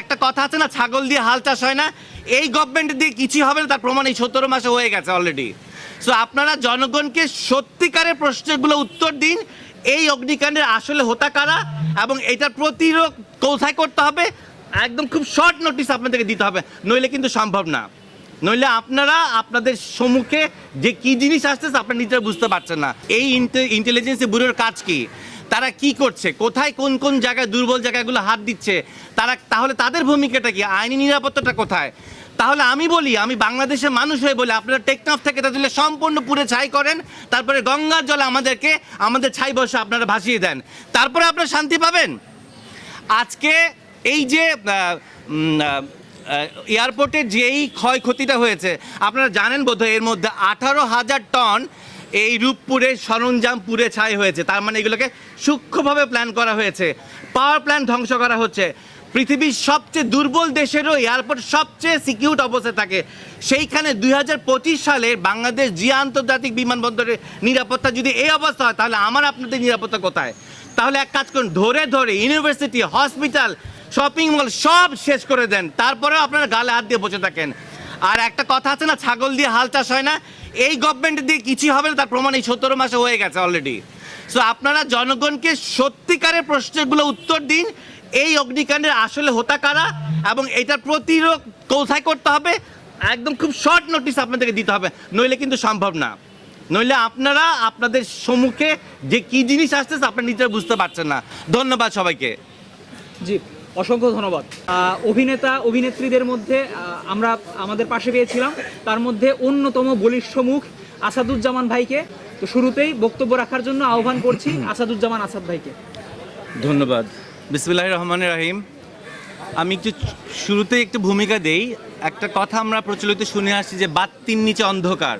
একটা কথা আছে না, ছাগল দিয়ে হাল চাষ হয় না। এই গভর্নমেন্ট দিয়ে কিছুই হবে না, তার প্রমাণ এই সতেরো মাসে হয়ে গেছে অলরেডি সো আপনারা জনগণকে সত্যিকারের প্রশ্নগুলো উত্তর দিন। এই অগ্নিকাণ্ডের আসলে হোতা কারা এবং এটার প্রতিরোধ কোথায় করতে হবে? একদম খুব শর্ট নোটিস আপনাদেরকে দিতে হবে, নইলে কিন্তু সম্ভব না। নইলে আপনারা আপনাদের সম্মুখে যে কি জিনিস আসতেছে, আপনারা নিজেরা বুঝতে পারছেন না। এই ইন্টেলিজেন্স ব্যুরোর কাজ কি? তারা কি করছে? কোথায় কোন কোন জায়গায় দুর্বল জায়গাগুলো হাত দিচ্ছে? তারা, তাহলে তাদের ভূমিকাটা কি? আইনি নিরাপত্তাটা কোথায়? তাহলে আমি বলি, আমি বাংলাদেশের মানুষ হয়ে বলি, আপনারা টেকনাফ থেকে তাহলে সম্পূর্ণ পুরে ছাই করেন, তারপরে গঙ্গার জলে আমাদেরকে, আমাদের ছাই বসে আপনারা ভাসিয়ে দেন। তারপরে আপনারা শান্তি পাবেন? আজকে এই যে এয়ারপোর্টের যেই ক্ষয়ক্ষতিটা হয়েছে, আপনারা জানেন বোধহয় এর মধ্যে আঠারো হাজার টন এই রূপপুরে সরঞ্জাম পুড়ে ছাই হয়েছে। তার মানে এগুলোকে সূক্ষ্মভাবে প্ল্যান করা হয়েছে। পাওয়ার প্ল্যান্ট ধ্বংস করা হচ্ছে। পৃথিবীর সবচেয়ে দুর্বল দেশেরও এয়ারপোর্ট সবচেয়ে সিকিউর অবস্থায় থাকে। সেইখানে দুই হাজার পঁচিশ সালে বাংলাদেশ জিয়া আন্তর্জাতিক বিমানবন্দরের নিরাপত্তা যদি এই অবস্থা হয়, তাহলে আমার আপনাদের নিরাপত্তা কোথায়? তাহলে এক কাজ করুন, ধরে ধরে ইউনিভার্সিটি হসপিটাল শপিং মল সব শেষ করে দেন। তারপরেও আপনারা গালে হাত দিয়ে বসে থাকেন। আর একটা কথা আছে না, ছাগল দিয়ে হাল চাষ হয় না। এই গভর্নমেন্ট দিয়ে কিছুই হবে না, তার প্রমাণ এই সতেরো মাসে হয়ে গেছে অলরেডি সো আপনারা জনগণকে সত্যিকারের প্রশ্নগুলো উত্তর দিন। এই অগ্নিকাণ্ডের আসলে হোতা কারা? এবং এটার প্রতিরোধ কোথায় করতে হবে? একদম খুব শর্ট নোটিস আপনাদেরকে দিতে হবে। নইলে কিন্তু সম্ভব না। নইলে আপনারা আপনাদের সম্মুখে যে কি জিনিস আসতেছে, আপনারা নিজেরা বুঝতে পারছেন না। ধন্যবাদ সবাইকে। জি। অসংখ্য ধন্যবাদ। অভিনেতা, অভিনেত্রীদের মধ্যে আমরা আমাদের পাশে পেয়েছিলাম। তার মধ্যে অন্যতম বলিষ্ঠ মুখ আসাদুজ্জামান ভাইকে। তো শুরুতেই বক্তব্য রাখার জন্য আহ্বান করছি আসাদুজ্জামান আসাদ ভাইকে। ধন্যবাদ। বিসমিল্লাহ রহমান রাহিম। আমি একটু শুরুতেই একটু ভূমিকা দেই। একটা কথা আমরা প্রচলিত শুনে আসছি যে বাত্তির নিচে অন্ধকার।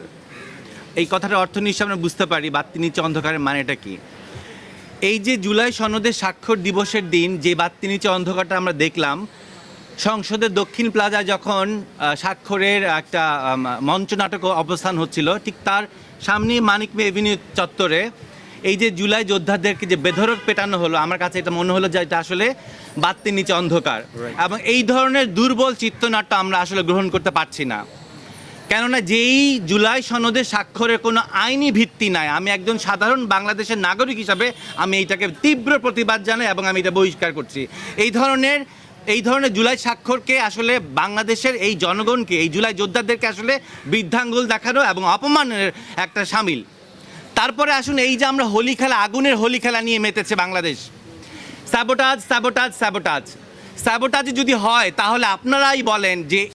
এই কথাটার অর্থ নিশ্চয় আমরা বুঝতে পারি, বাত্তির নিচে অন্ধকারের মানেটা কি। এই যে জুলাই সনদের স্বাক্ষর দিবসের দিন যে বাত্তি নিচে অন্ধকারটা আমরা দেখলাম সংসদের দক্ষিণ প্লাজা যখন স্বাক্ষরের একটা মঞ্চনাটক অবস্থান হচ্ছিল ঠিক তার সামনে মানিক মে এভিনিউ চত্বরে এই যে জুলাই যোদ্ধাদেরকে যে বেধরক পেটানো হলো আমার কাছে এটা মনে হলো যে এটা আসলে বাত্তির নিচে অন্ধকার। এবং এই ধরনের দুর্বল চিত্রনাট্য আমরা আসলে গ্রহণ করতে পারছি না। কেননা যেই জুলাই সনদে স্বাক্ষরের কোনো আইনি ভিত্তি নাই, আমি একজন সাধারণ বাংলাদেশের নাগরিক হিসাবে আমি এইটাকে তীব্র প্রতিবাদ জানাই এবং আমি এটা বহিষ্কার করছি। এই ধরনের এই ধরনের জুলাই স্বাক্ষরকে আসলে বাংলাদেশের এই জনগণকে, এই জুলাই যোদ্ধাদেরকে আসলে বৃদ্ধাঙ্গুল দেখানো এবং অপমানের একটা সামিল। তারপরে আসুন এই যে আমরা হোলি খেলা, আগুনের হোলি খেলা নিয়ে মেতেছে Bangladesh. Sabotage sabotage sabotage sabotage যদি হয়, তাহলে আপনারাই বলেন যে